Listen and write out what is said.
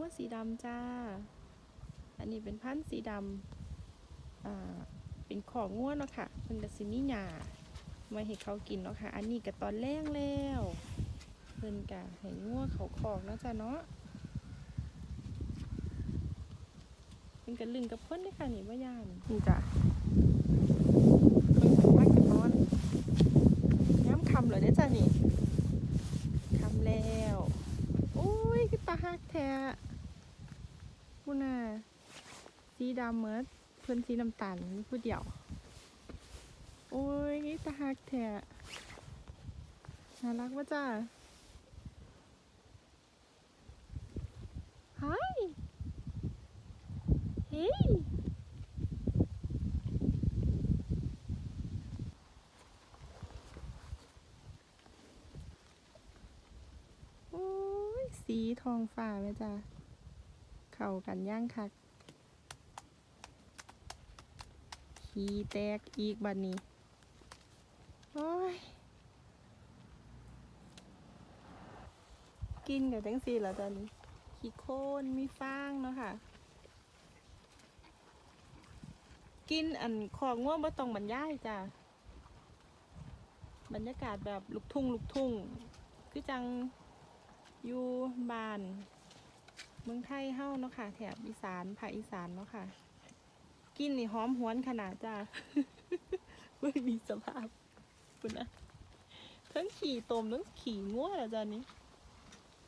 งัวสีดำจ้า อันนี้เป็นพันธุ์สีดำอ่าเป็นของงัวเนาะค่ะเพิ่นก็สิมีหญ้าไว้ให้เขากินเนาะค่ะ อันนี้ก็ตอนแรงแล้วเพิ่นก็ให้งัวเขาคอกเนาะจ้ะเนาะเพิ่นก็ลึงกับเพิ่นเด้ค่ะนี่บ่าย่านนี่จ้ะเพิ่นก็ว่ากันนอนย้ำคำเลยเด้จ้ะนี่คำแล้ว โอ้ยคือตาฮักแทู้น่ะสีดำเหมือนเพิ่อนสีน้ำตาลมีผู้เดียว โอ้ยตาฮักแท้น่ารักวะจ้า Hi Hey โอ้ยสีทองฟ้าไหมจ้ะ เข้ากันย่างคักขี้แตกอีกบัดนี้ โอ้ย กินกับจังสีแล้วจ้ะนี่ขี้โคลนมีฟางเนาะค่ะ กินอันของง่วงบ่ต้องบรรยายจ้ะ บรรยากาศแบบลุกทุ่งลุกทุ่ง คือจังอยู่บ้าน เมืองไทยเฮ้าเนาะค่ะ แถบอีสานภาคอีสานเนาะค่ะ กินนี่หอมหวนขนาดจ้าไม่มีสภาพคุณนะทั้งขี่ตมทั้งขี่ง่วงอะจ้านี้